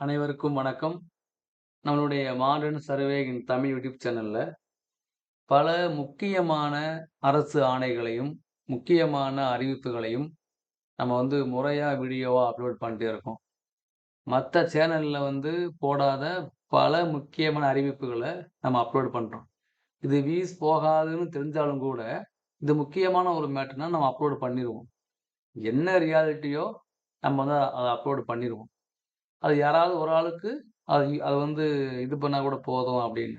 அனைவருக்கும் வணக்கம். நம்மளுடைய modern survey in Tamil YouTube சேனலில் பல முக்கியமான அரசு ஆணைகளையும், முக்கியமான அறிவிப்புகளையும் நம்ம வந்து முறையாக வீடியோவாக அப்லோட் பண்ணிட்டு இருக்கோம். மற்ற சேனலில் வந்து போடாத பல முக்கியமான அறிவிப்புகளை நம்ம அப்லோட் பண்ணுறோம் இது வியூஸ் போகாதுன்னு தெரிஞ்சாலும் கூட, இது முக்கியமான ஒரு மேட்டர்னால் நம்ம அப்லோட் பண்ணிடுவோம் என்ன ரியாலிட்டியோ நம்ம வந்து அதை அப்லோடு பண்ணிடுவோம் அது யாராவது ஒரு ஆளுக்கு அது அது வந்து இது பண்ணால் கூட போதும் அப்படின்னு.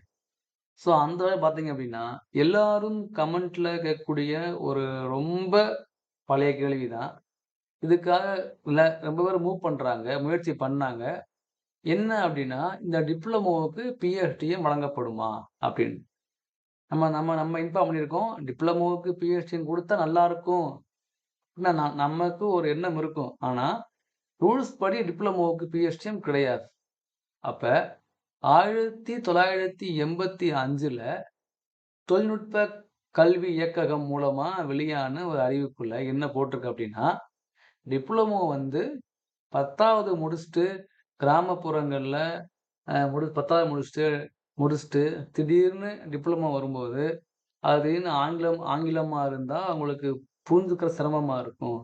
ஸோ அந்த வேலை பார்த்தீங்க அப்படின்னா, எல்லாரும் கமெண்ட்ல கேட்கக்கூடிய ஒரு ரொம்ப பழைய கேள்வி தான். இதுக்காக இல்லை ரொம்ப பேர் மூவ் பண்ணுறாங்க முயற்சி பண்ணாங்க. என்ன அப்படின்னா, இந்த டிப்ளமோவுக்கு பிஎஸ்டிஎம் வழங்கப்படுமா? அப்படின்னு. நம்ம நம்ம நம்ம இன்ஃபார்ம் பண்ணியிருக்கோம். டிப்ளமோவுக்கு பிஎஸ்டிஎம் கொடுத்தா நல்லாருக்கும். ந ந நமக்கு ஒரு எண்ணம் இருக்கும். ஆனால் ரூல்ஸ் படி டிப்ளமோவுக்கு பிஎஸ்டிஎம் கிடையாது. அப்போ ஆயிரத்தி தொள்ளாயிரத்தி எண்பத்தி அஞ்சில் தொழில்நுட்ப கல்வி இயக்ககம் மூலமாக வெளியான ஒரு அறிவிப்புல என்ன போட்டிருக்கு அப்படின்னா, டிப்ளமோ வந்து 10வது முடிச்சுட்டு கிராமப்புறங்களில் முடி 10வது முடிச்சுட்டு முடிச்சுட்டு திடீர்னு டிப்ளமோ வரும்போது, அது ஆங்கிலம் ஆங்கிலமாக இருந்தால் அவங்களுக்கு புரிஞ்சுக்கிற சிரமமாக இருக்கும்.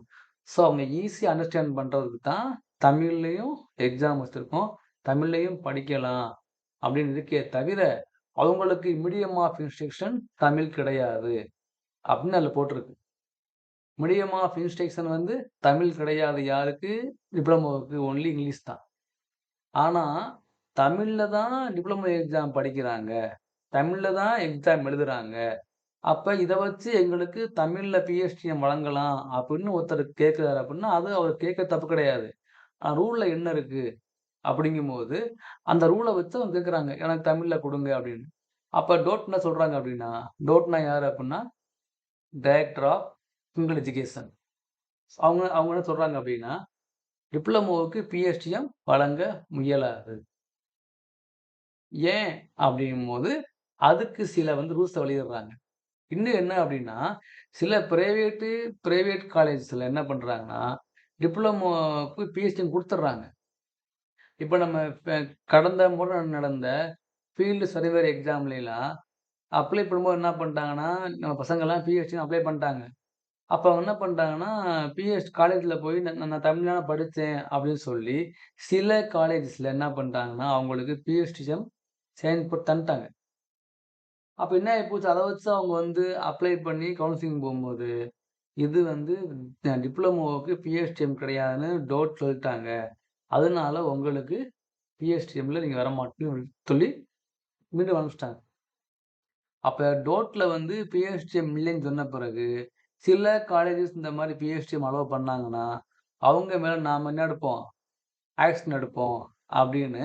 ஸோ அவங்க ஈஸியாக அண்டர்ஸ்டாண்ட் பண்ணுறதுக்கு தான் தமிழ்லேயும் எக்ஸாம் வச்சுருக்கோம் தமிழ்லையும் படிக்கலாம் அப்படின்னு இருக்கே தவிர, அவங்களுக்கு மீடியம் ஆஃப் இன்ஸ்ட்ரக்ஷன் தமிழ் கிடையாது. அப்படின்னு அதில் போட்டிருக்கு. மீடியம் ஆஃப் இன்ஸ்ட்ரக்ஷன் வந்து தமிழ் கிடையாது யாருக்கு? டிப்ளமோவுக்கு ஒன்லி இங்கிலீஷ் தான். ஆனால் தமிழில் தான் டிப்ளமோ எக்ஸாம் படிக்கிறாங்க. தமிழில் தான் எக்ஸாம் எழுதுகிறாங்க அப்போ இதை வச்சு எங்களுக்கு தமிழில் பிஎஸ்டிஎம் வழங்கலாம் அப்படின்னு ஒருத்தர் கேட்குறாரு அப்படின்னா, அது அவர் கேட்க தப்பு கிடையாது. ஆனால் ரூலில் என்ன இருக்குது அப்படிங்கும்போது, அந்த ரூலை வச்சு அவங்க கேட்குறாங்க. எனக்கு தமிழில் கொடுங்க அப்படின்னு. அப்போ டோட்னா சொல்கிறாங்க அப்படின்னா, டோட்னா யார் அப்படின்னா, டைரக்டர் ஆஃப் சிங்கிள் எஜுகேஷன். அவங்க அவங்க என்ன சொல்கிறாங்க அப்படின்னா, டிப்ளமோவுக்கு பிஎஸ்டிஎம் வழங்க முயலாது. ஏன்? அப்படிங்கும்போது, அதுக்கு சில வந்து ரூல்ஸை வெளியிடுறாங்க. இன்னும் என்ன அப்படின்னா, சில பிரைவேட்டு பிரைவேட் காலேஜஸில் என்ன பண்ணுறாங்கன்னா டிப்ளமோக்கு பிஹெச்டி கொடுத்துட்றாங்க இப்போ நம்ம கடந்த முறை நடந்த ஃபீல்டு சர்வேர் எக்ஸாம்லலாம் அப்ளை பண்ணும்போது என்ன பண்ணிட்டாங்கன்னா, நம்ம பசங்கள்லாம் பிஹெச்டின்னு அப்ளை பண்ணிட்டாங்க. அப்போ என்ன பண்ணிட்டாங்கன்னா, பிஹெச்டி காலேஜில் போய் நான் நான் படித்தேன் அப்படின்னு சொல்லி, சில காலேஜஸில் என்ன பண்ணிட்டாங்கன்னா, அவங்களுக்கு பிஹெச்டிஎம் சேர்ந்து போட்டு தந்துட்டாங்க. அப்போ என்ன ஆகி போச்சு அதை வச்சு அவங்க வந்து அப்ளை பண்ணி கவுன்சிலிங் போகும்போது இது வந்து டிப்ளமோவுக்கு பிஎஸ்டிஎம் கிடையாதுன்னு டோட் சொல்லிட்டாங்க. அதனால உங்களுக்கு பிஎஸ்டிஎம்ல நீங்கள் வரமாட்டேன்னு சொல்லி மீண்டும் அனுப்பிச்சிட்டாங்க அப்போ டோட்டில் வந்து பிஎஸ்டிஎம் இல்லைன்னு சொன்ன பிறகு, சில காலேஜஸ் இந்த மாதிரி பிஎஸ்டிஎம் அலோவ் பண்ணாங்கன்னா, அவங்க மேலே நாம் என்ன எடுப்போம்? ஆக்ஷன் எடுப்போம் அப்படின்னு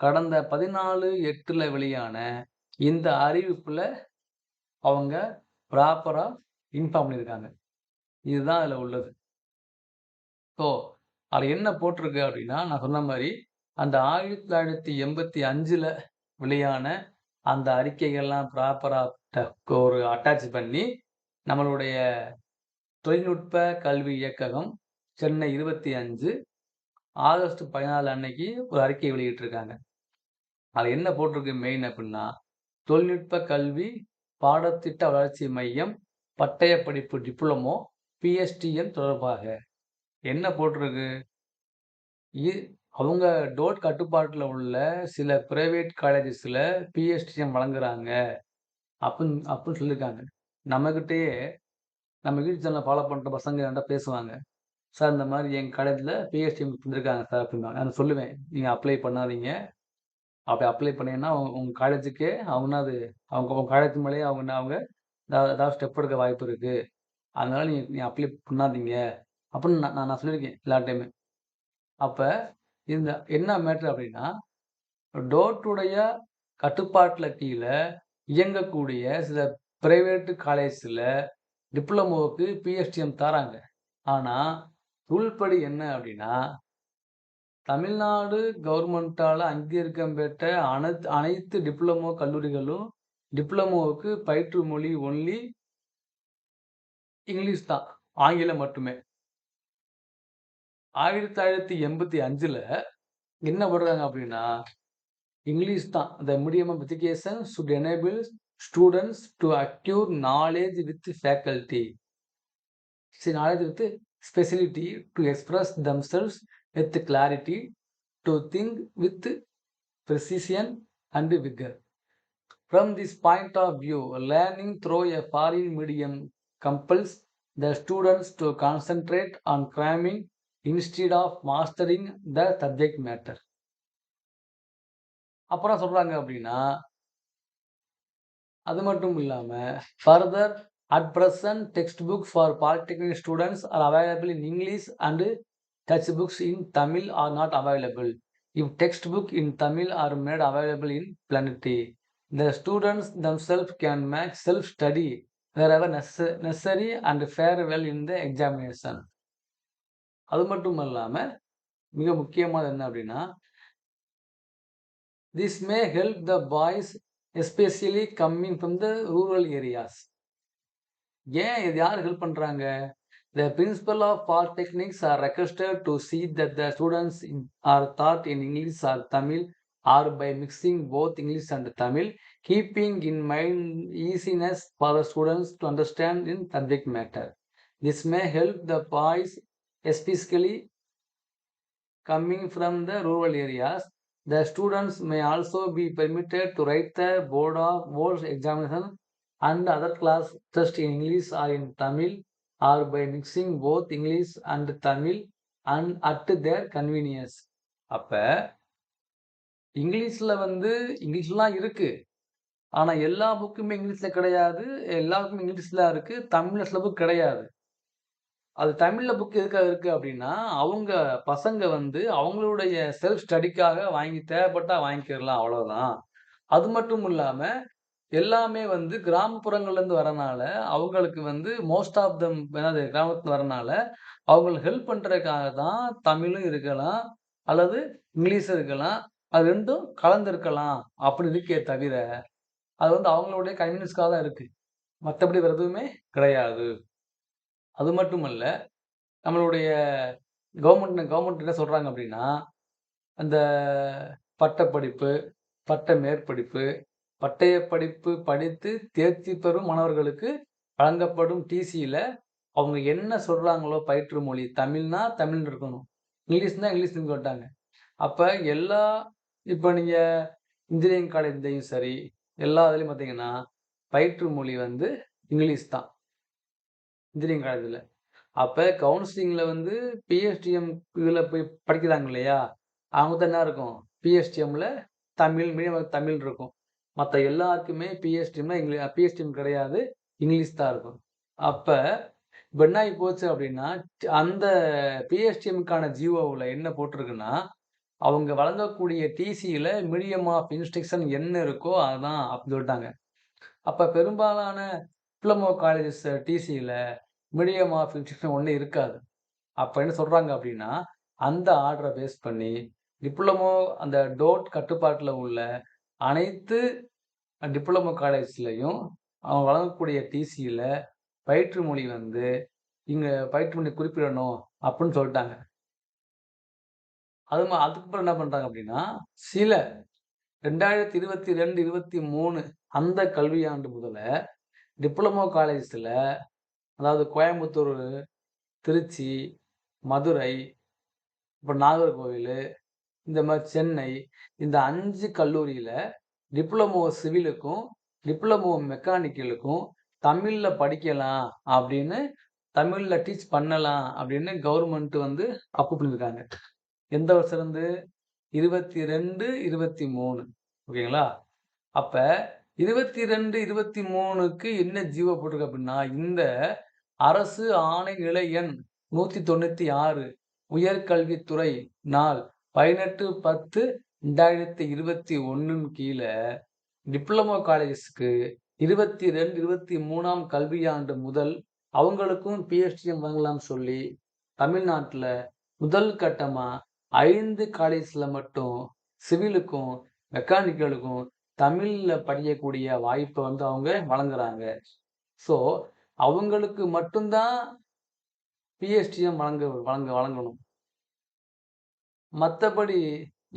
கடந்த 14/8ல வெளியான இந்த அறிவிப்பில் அவங்க ப்ராப்பராக இன்ஃபார்ம் பண்ணியிருக்காங்க. இதுதான் அதில் உள்ளது. ஸோ, அதில் என்ன போட்டிருக்கு அப்படின்னா, நான் சொன்ன மாதிரி அந்த 1985ல வெளியான அந்த அறிக்கைகள்லாம் ப்ராப்பராக ஒரு அட்டாச் பண்ணி, நம்மளுடைய தொழில்நுட்ப கல்வி இயக்ககம் சென்னை 25 ஆகஸ்ட் 14 அன்னைக்கு ஒரு அறிக்கை வெளியிட்டிருக்காங்க. அதில் என்ன போட்டிருக்கு மெயின் அப்படின்னா, தொழில்நுட்ப கல்வி பாடத்திட்ட வளர்ச்சி மையம் பட்டய படிப்பு டிப்ளமோ பிஎஸ்டிஎம் தொடர்பாக. என்ன போட்டிருக்கு? அவங்க டோட் கட்டுப்பாட்டில் உள்ள சில பிரைவேட் காலேஜஸில் பிஎஸ்டிஎம் வழங்குறாங்க. அப்புட்ன் அப்புட்ன்னு சொல்லியிருக்காங்க. நம்மக்கிட்டேயே நம்ம யூடியூப் சேனல ஃபாலோ பண்ணுற பசங்க என்ட்ட பேசுவாங்க. சார் இந்த மாதிரி எங்கள் காலேஜில் பிஎஸ்டிஎம் தந்திருக்காங்க சார் அப்படின்னா நான் சொல்லுவேன். நீங்கள் அப்ளை பண்ணாதீங்க. அப்படி அப்ளை பண்ணீங்கன்னா, உ உங்க காலேஜுக்கே அவங்கன்னா அது அவங்க உங்க காலேஜ் மேலேயே அவங்க அவங்க ஏதாவது ஸ்டெப் எடுக்க வாய்ப்பு இருக்கு. அதனால நீ நீ அப்ளை பண்ணாதீங்க. அப்படின்னு நான் நான் சொல்லியிருக்கேன் எல்லா டைமு அப்ப இந்த என்ன மேட்ரு அப்படின்னா, டோட்டுடைய கட்டுப்பாட்டுல கீழே இயங்கக்கூடிய சில பிரைவேட் காலேஜில் டிப்ளமோவுக்கு பிஎஸ்டிஎம் தராங்க. ஆனால் உள்படி என்ன அப்படின்னா, தமிழ்நாடு கவர்மெண்ட்டால் அங்கீகரிக்கம் பெற்ற அனைத் அனைத்து டிப்ளமோ கல்லூரிகளும் டிப்ளமோவுக்கு பயிற்று மொழி ஒன்லி இங்கிலீஷ் தான். ஆங்கிலம் மட்டுமே. 1985ல என்ன பண்ணுறாங்க அப்படின்னா இங்கிலீஷ் தான் the medium of education should enable students to acquire knowledge with faculty சரி knowledge with speciality to express themselves with clarity to think with precision and vigor. From this point of view, learning through a foreign medium compels the students to concentrate on cramming instead of mastering the subject matter. அப்புறம் சொல்றாங்க அப்படின்னா அது மட்டும் இல்லாம further at present text book for polytechnic students are available in English and touch books in Tamil are not available if textbook in Tamil are made available in plenty, the students themselves can make self-study wherever necess- necessary and fare well in the examination. அது மட்டும் இல்லாம மிக முக்கியமானது என்ன அப்படின்னா this may help the boys especially coming from the rural areas ஏன் இது யார் ஹெல்ப் பண்றாங்க The principal of polytechnics are requested to see that the students in- are taught in English or Tamil or by mixing both English and Tamil, keeping in mind easiness for the students to understand in subject matter. This may help the boys, especially coming from the rural areas. The students may also be permitted to write the board of board examination and other class test in English or in Tamil or by mixing both English and Tamil and at their convenience. அப்ப இங்கிலீஷ்ல வந்து இங்கிலீஷ்லாம் இருக்கு. ஆனா எல்லா புக்குமே இங்கிலீஷ்ல கிடையாது. எல்லாருக்கும் இங்கிலீஷ்ல இருக்கு. தமிழ்ல சில புக் கிடையாது. அது தமிழ்ல புக் எதுக்காக இருக்கு அப்படின்னா அவங்க பசங்க வந்து அவங்களுடைய செல்ஃப் ஸ்டடிக்காக வாங்கி தேவைப்பட்டா வாங்கிக்கிறலாம் அவ்வளவுதான். அது மட்டும் இல்லாம எல்லாமே வந்து கிராமப்புறங்கள்லேருந்து வரனால அவங்களுக்கு வந்து மோஸ்ட் ஆஃப் தம் என்னது கிராமத்துல வரனால அவங்களுக்கு ஹெல்ப் பண்ணுறதுக்காக தான் தமிழும் இருக்கலாம் அல்லது இங்கிலீஷும் இருக்கலாம் அது ரெண்டும் கலந்துருக்கலாம் அப்படி இருக்கே தவிர அது வந்து அவங்களுடைய கன்வீனியன்ஸ்க்காக தான் இருக்குது மற்றபடி வேற எதுவுமே கிடையாது. அது மட்டும் இல்லை நம்மளுடைய கவர்மெண்ட் கவர்மெண்ட் என்ன சொல்கிறாங்க அப்படின்னா அந்த பட்டப்படிப்பு பட்ட மேற்படிப்பு பட்டய படிப்பு படித்து தேர்ச்சி பெறும் மாணவர்களுக்கு வழங்கப்படும் டிசியில் அவங்க என்ன சொல்கிறாங்களோ பயிற்று மொழி. தமிழ்னா தமிழ் இருக்கணும். இங்கிலீஷ்னா இங்கிலீஷ்னு கேட்டாங்க அப்போ எல்லா இப்போ நீங்கள் இன்ஜினியரிங் காலேஜ்லையும் சரி எல்லா இதுலேயும் பார்த்தீங்கன்னா பயிற்று மொழி வந்து இங்கிலீஷ் தான். இன்ஜினியரிங் காலேஜில். அப்போ கவுன்சிலிங்கில் வந்து பிஎஸ்டிஎம் இதில் போய் படிக்கிறாங்க இல்லையா? அவங்க தான் என்ன இருக்கும்? பிஎஸ்டிஎம்மில் தமிழ் மீடியம் தமிழ் இருக்கும். மற்ற எல்லாருக்குமே பிஎஸ்டிஎம்னா இங்கிலீஷ் பிஎஸ்டிஎம் கிடையாது இங்கிலீஷ் தான் இருக்கும். அப்போ இப்போ என்ன ஆகி போச்சு அப்படின்னா அந்த பிஎஸ்டிஎம்க்கான ஜிஓவில் என்ன போட்டிருக்குன்னா அவங்க வழங்கக்கூடிய டிசியில் மீடியம் ஆஃப் இன்ஸ்ட்ரக்ஷன் என்ன இருக்கோ அதுதான் அப்படின்னு சொல்லிட்டாங்க. அப்போ பெரும்பாலான டிப்ளமோ காலேஜஸ் டிசியில் மீடியம் ஆஃப் இன்ஸ்ட்ரக்ஷன் ஒன்றும் இருக்காது. அப்போ என்ன சொல்கிறாங்க அப்படின்னா அந்த ஆர்டரை பேஸ் பண்ணி டிப்ளமோ அந்த டோட் கட்டுப்பாட்டில் உள்ள அனைத்து டிப்ளமோ காலேஜ்லையும் அவங்க வழங்கக்கூடிய டிசியில் பயிற்று மொழி வந்து இங்கே பயிற்று மொழி குறிப்பிடணும் அப்படின்னு சொல்லிட்டாங்க. அது மா- அதுக்கப்புறம் என்ன பண்ணுறாங்க அப்படின்னா சில ரெண்டாயிரத்தி இருபத்தி ரெண்டு இருபத்தி மூணு அந்த கல்வியாண்டு முதல்ல டிப்ளமோ காலேஜஸில் அதாவது கோயம்புத்தூர் திருச்சி மதுரை இப்போ நாகர்கோவில் இந்த மாதிரி சென்னை இந்த அஞ்சு கல்லூரியில் டிப்ளமோ சிவிலுக்கும் டிப்ளமோ மெக்கானிக்கலுக்கும் தமிழில் படிக்கலாம் அப்படின்னு தமிழில் டீச் பண்ணலாம் அப்படின்னு கவர்மெண்ட் வந்து அப்ரூவ் பண்ணியிருக்காங்க எந்த வருஷம் இருந்து? இருபத்தி ரெண்டு இருபத்தி மூணு ஓகேங்களா? அப்போ இருபத்தி ரெண்டு இருபத்தி மூணுக்கு என்ன ஜீவோ போட்டிருக்கு அப்படின்னா இந்த அரசு ஆணை நிலை எண் நூற்றி தொண்ணூற்றி ஆறு உயர்கல்வித்துறை நாள் பதினெட்டு பத்து ரெண்டாயிரத்தி இருபத்தி ஒன்றுன்னு கீழே டிப்ளமோ காலேஜஸ்க்கு இருபத்தி ரெண்டு இருபத்தி மூணாம் கல்வியாண்டு முதல் அவங்களுக்கும் பிஎஸ்டிஎம் வாங்கலாம் சொல்லி தமிழ்நாட்டில் முதல் கட்டமா ஐந்து காலேஜ்ல மட்டும் சிவிலுக்கும் மெக்கானிக்கலுக்கும் தமிழ்ல படிக்கக்கூடிய வாய்ப்பை வந்து அவங்க வழங்குறாங்க. ஸோ அவங்களுக்கு மட்டும்தான் பிஎஸ்டிஎம் வழங்க வழங்க வழங்கணும். மற்றபடி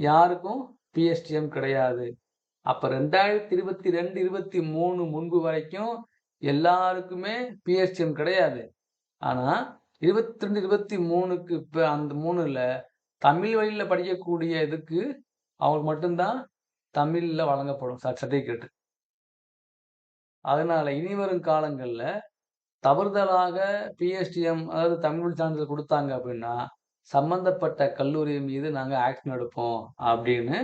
யாருக்கும் பிஎஸ்டிஎம் கிடையாது. அப்போ ரெண்டாயிரத்தி இருபத்தி ரெண்டு இருபத்தி மூணு முன்பு வரைக்கும் எல்லாருக்குமே பிஎஸ்டிஎம் கிடையாது. ஆனால் இருபத்தி ரெண்டு இருபத்தி மூணுக்கு இப்போ அந்த மூணில் தமிழ் வழியில் படிக்கக்கூடிய இதுக்கு அவங்களுக்கு மட்டும்தான் தமிழில் வழங்கப்படும் சர்டிஃபிகேட் அதனால் இனி வரும் காலங்களில் தவறுதலாக பிஎஸ்டிஎம் அதாவது தமிழ் சான்றிதழ் கொடுத்தாங்க அப்படின்னா சம்பந்தப்பட்ட கல்லூரி மீது நாங்கள் ஆக்ஷன் எடுப்போம் அப்படின்னு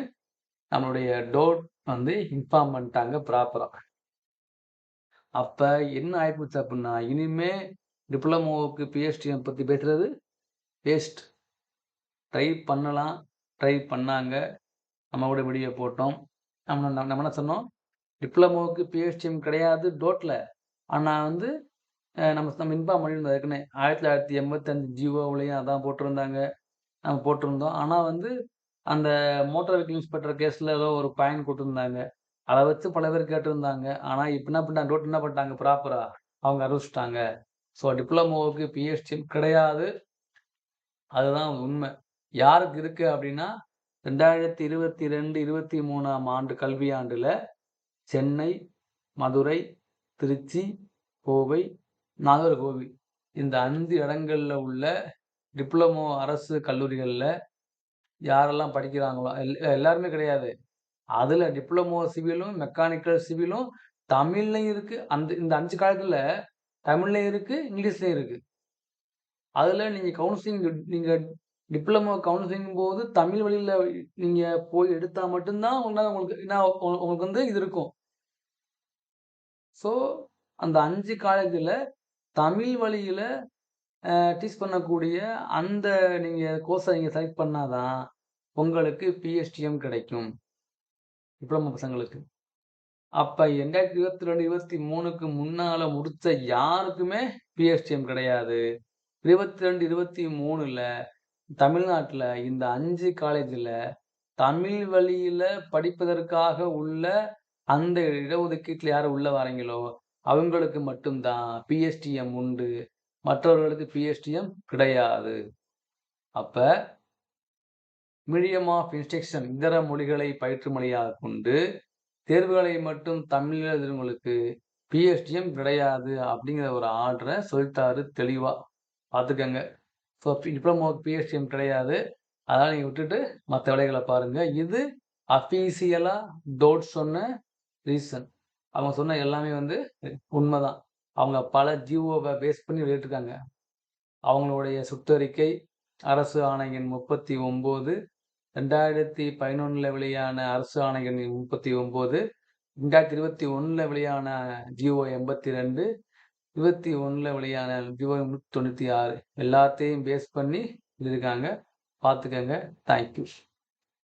நம்மளுடைய டோட் வந்து இன்ஃபார்ம் பண்ணிட்டாங்க ப்ராப்பராக அப்போ என்ன ஆகிப்போச்சு அப்படின்னா இனிமே டிப்ளமோவுக்கு பிஎஸ்டிஎம் பற்றி பேசுகிறது வேஸ்ட் ட்ரை பண்ணலாம் ட்ரை பண்ணாங்க. நம்ம கூட வீடியோ போட்டோம். நம்ம நம்ம என்ன சொன்னோம்? டிப்ளமோவுக்கு பிஹெச்டிஎம் கிடையாது டோட்டில் ஆனால் வந்து நம்ம நம்ம இன்ஃபார்ம் பண்ணியிருந்தோம் ஏற்கனவே. ஆயிரத்தி தொள்ளாயிரத்தி எண்பத்தஞ்சு ஜீவோவிலையும் அதான் போட்டிருந்தாங்க. நம்ம போட்டிருந்தோம். ஆனால் வந்து அந்த மோட்டார் வெஹிக்கிள் இன்ஸ்பெக்டர் கேஸில் ஏதோ ஒரு பயன் கொடுத்துருந்தாங்க. அதை வச்சு பல பேர் கேட்டிருந்தாங்க. ஆனால் இப்போ என்ன பண்ணிட்டாங்க? டோட் என்ன பண்ணிட்டாங்க? ப்ராப்பராக அவங்க அறிவிச்சிட்டாங்க. ஸோ டிப்ளமோவுக்கு பிஹெச்டி கிடையாது. அதுதான் உண்மை. யாருக்கு இருக்குது அப்படின்னா ரெண்டாயிரத்தி இருபத்தி ரெண்டு இருபத்தி மூணாம் ஆண்டு கல்வியாண்டில் சென்னை மதுரை திருச்சி கோவை நாகர்கோவில். இந்த அஞ்சு இடங்களில் உள்ள டிப்ளமோ அரசு கல்லூரிகளில் யாரெல்லாம் படிக்கிறாங்களோ எல் எல்லாருமே கிடையாது. அதில் டிப்ளமோ சிவிலும் மெக்கானிக்கல் சிவிலும் தமிழ்லையும் இருக்குது அந்த இந்த அஞ்சு காலத்தில் தமிழ்லையும் இருக்குது இங்கிலீஷ்லையும் இருக்குது அதில் நீங்கள் கவுன்சிலிங் நீங்கள் டிப்ளமோ கவுன்சிலிங் போது தமிழ் வழியில் நீங்கள் போய் எடுத்தால் மட்டும்தான் உங்களால் உங்களுக்கு என்ன உங்களுக்கு வந்து இது இருக்கும். ஸோ அந்த அஞ்சு காலேஜில் தமிழ் வழியில் டீச் பண்ணக்கூடிய அந்த நீங்கள் கோர்ஸை நீங்கள் செலக்ட் பண்ணாதான் உங்களுக்கு பிஎஸ்டிஎம் கிடைக்கும். டிப்ளமோ பசங்களுக்கு. அப்போ ரெண்டாயிரத்தி இருபத்தி ரெண்டு இருபத்தி மூணுக்கு முன்னால் முடித்த யாருக்குமே பிஎஸ்டிஎம் கிடையாது. இருபத்தி ரெண்டு இருபத்தி மூணில் தமிழ்நாட்டில் இந்த அஞ்சு காலேஜில் தமிழ் வழியில் படிப்பதற்காக உள்ள அந்த இடஒதுக்கீட்டில் யார் உள்ளே வரீங்களோ அவங்களுக்கு மட்டும்தான். பிஎஸ்டிஎம் உண்டு. மற்றவர்களுக்கு பிஎஸ்டிஎம் கிடையாது. அப்போ மீடியம் ஆஃப் இன்ஸ்ட்ரக்ஷன் இதர மொழிகளை பயிற்று மொழியாக கொண்டு தேர்வுகளை மட்டும் தமிழில் எழுதுறவங்களுக்கு பிஎஸ்டிஎம் கிடையாது அப்படிங்கிற ஒரு ஆர்டரை சொல்லித்தாரு தெளிவாக பார்த்துக்கங்க. ஸோ டிப்ளமோக்கு பிஎஸ்டிஎம் கிடையாது. அதனால் நீங்கள் விட்டுட்டு மற்ற வேலைகளை பாருங்கள் இது அஃபீஷியலாக டோட் சொன்ன ரீசன் அவங்க சொன்ன எல்லாமே வந்து உண்மைதான். அவங்க பல ஜிஓவை பேஸ் பண்ணி வெளியிட்டிருக்காங்க. அவங்களுடைய சுற்றறிக்கை அரசு ஆணையின் முப்பத்தி ஒம்பது ரெண்டாயிரத்தி பதினொன்றில் வெளியான அரசு ஆணையின் முப்பத்தி ஒம்பது ரெண்டாயிரத்தி இருபத்தி ஒன்றில் வெளியான ஜிஓ எண்பத்தி ரெண்டு இருபத்தி ஒன்றில் வெளியான ஜிஓ தொண்ணூற்றி ஆறு. எல்லாத்தையும் பேஸ் பண்ணி இருக்காங்க பார்த்துக்கங்க. தேங்க்யூ